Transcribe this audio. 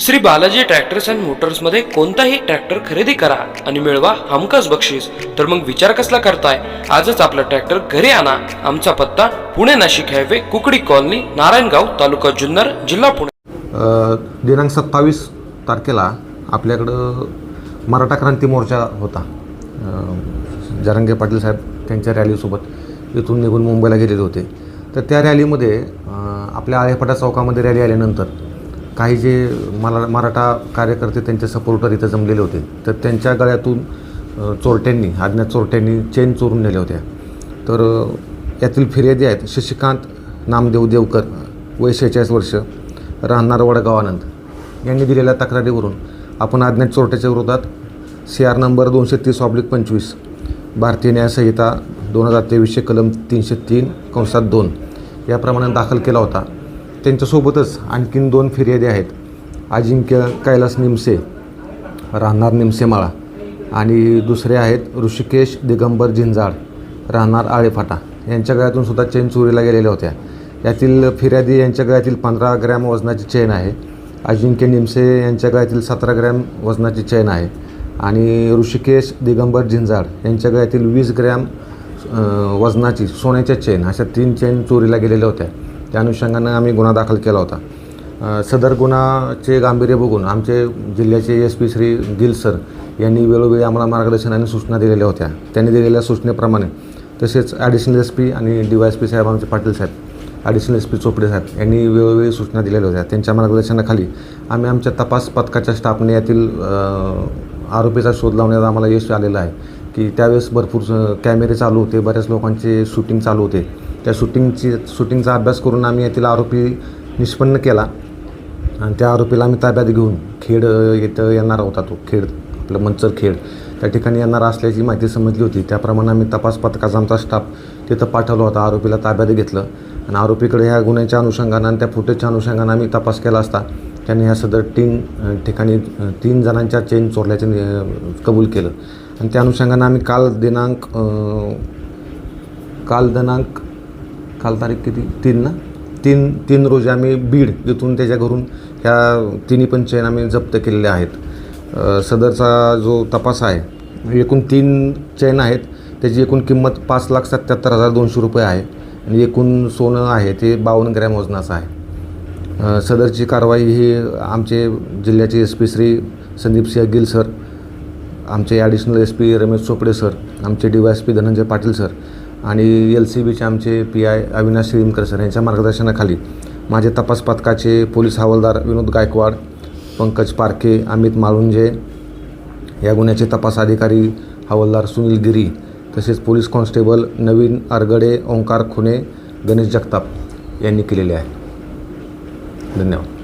Shri Balaji tractors and मोटर्समध्ये कोणताही tractor खरेदी करा आणि मिळवा हमखास बक्षीस. तर मग विचार कसला करताय? आजच आपला ट्रॅक्टर घरी आणा. आमचा पत्ता पुणे नाशिक हायवे कुकडी कॉलनी नारायणगाव तालुका जुन्नर जिल्हा पुणे. दिनांक सत्तावीस तारखेला आपल्याकडं मराठा क्रांती मोर्चा होता. अ, जरांगे पाटील साहेब त्यांच्या रॅलीसोबत इथून निघून मुंबईला गेलेले होते. तर त्या रॅलीमध्ये आपल्या आळेफाटा चौकामध्ये रॅली आल्यानंतर काही जे मला मराठा कार्यकर्ते त्यांचे सपोर्टर इथं जमलेले होते तर त्यांच्या गळ्यातून चोरट्यांनी अज्ञात चोरट्यांनी चेन चोरून नेल्या होत्या. तर यातील फिर्यादी आहेत शशिकांत नामदेव देवकर वय शेहेचाळीस वर्ष राहणार वडगाव आनंद यांनी दिलेल्या तक्रारीवरून आपण अज्ञात चोरट्याच्या विरोधात सी आर नंबर दोनशे तीस ऑब्लिक पंचवीस भारतीय न्यायसंहिता दोन हजार तेवीसशे कलम तीनशे तीन कंसात दोन याप्रमाणे दाखल केला होता. त्यांच्यासोबतच आणखीन दोन फिर्यादी आहेत. अजिंक्य कैलास निमसे राहणार निमसेमाळा आणि दुसरे आहेत ऋषिकेश दिगंबर झिंजाळ राहणार आळेफाटा. यांच्या गळ्यातून सुद्धा चेन चोरीला गेलेल्या होत्या. यातील फिर्यादी यांच्या गळ्यातील पंधरा ग्रॅम वजनाची चेन आहे. अजिंक्य निमसे यांच्या गळ्यातील सतरा ग्रॅम वजनाची चेन आहे. आणि ऋषिकेश दिगंबर झिंजाळ यांच्या गळ्यातील वीस ग्रॅम वजनाची सोन्याच्या चेन अशा तीन चेन चोरीला गेलेल्या होत्या. त्या अनुषंगानं आम्ही गुन्हा दाखल केला होता. सदर गुन्हाचे गांभीर्य बघून आमचे जिल्ह्याचे S P Shri Gill sir यांनी वेळोवेळी आम्हाला मार्गदर्शन आणि सूचना दिलेल्या होत्या. त्यांनी दिलेल्या सूचनेप्रमाणे तसेच ॲडिशनल एस पी आणि डी वाय एस पी साहेब आमचे पाटील साहेब ॲडिशनल एस पी चोपडे साहेब यांनी वेळोवेळी सूचना दिलेल्या होत्या. त्यांच्या मार्गदर्शनाखाली आम्ही आमच्या तपास पथकाच्या स्टाफने यातील आरोपीचा शोध लावण्यात आम्हाला यश आलेलं आहे की त्यावेळेस भरपूर कॅमेरे चालू होते. बऱ्याच लोकांचे शूटिंग चालू होते. त्या शूटिंगची शूटिंगचा अभ्यास करून आम्ही येथील आरोपी निष्पन्न केला. आणि त्या आरोपीला आम्ही ताब्यात घेऊन खेड येथं येणार होता तो खेड आपलं मंचर खेड. त्या ठिकाणी येणार असल्याची माहिती समजली होती. त्याप्रमाणे आम्ही तपास पथकाचा आमचा स्टाफ तिथं पाठवला होता. आरोपीला ताब्यात घेतलं. आणि आरोपीकडे ह्या गुन्ह्याच्या अनुषंगानं आणि त्या फुटेजच्या अनुषंगानं आम्ही तपास केला असता. त्यांनी ह्या सदर तीन ठिकाणी तीन जणांच्या चेन चोरल्याचे कबूल केलं. आणि त्या अनुषंगानं आम्ही काल दिनांक काल दिनांक काल तारीख किती? तीन ना? तीन तीन रोजी आम्ही बीड इथून त्याच्या घरून ह्या तिन्ही पण चेन आम्ही जप्त केलेल्या आहेत. सदरचा जो तपास आहे एकूण तीन चेन आहेत. त्याची एकूण किंमत पाच लाख सत्याहत्तर हजार दोनशे रुपये आहे. आणि एकूण सोनं आहे ते बावन्न ग्रॅम वजनाचं आहे. सदरची कारवाई ही आमचे जिल्ह्याचे S P Shri Sandeep Singh Gill sir आमचे additional S P Ramesh Chopde sir आमचे D Y S P Dhananjay Patil sir आणि एल सी बीचे आमचे P I Avinash Shrimkar sir यांच्या मार्गदर्शनाखाली माझे तपास पथकाचे पोलीस हवालदार विनोद गायकवाड पंकज पारखे अमित माळुंजे या गुन्ह्याचे तपास अधिकारी हवालदार सुनील गिरी तसेच पोलीस कॉन्स्टेबल नवीन अरगडे ओंकार खुने गणेश जगताप यांनी केलेले आहे. धन्यवाद.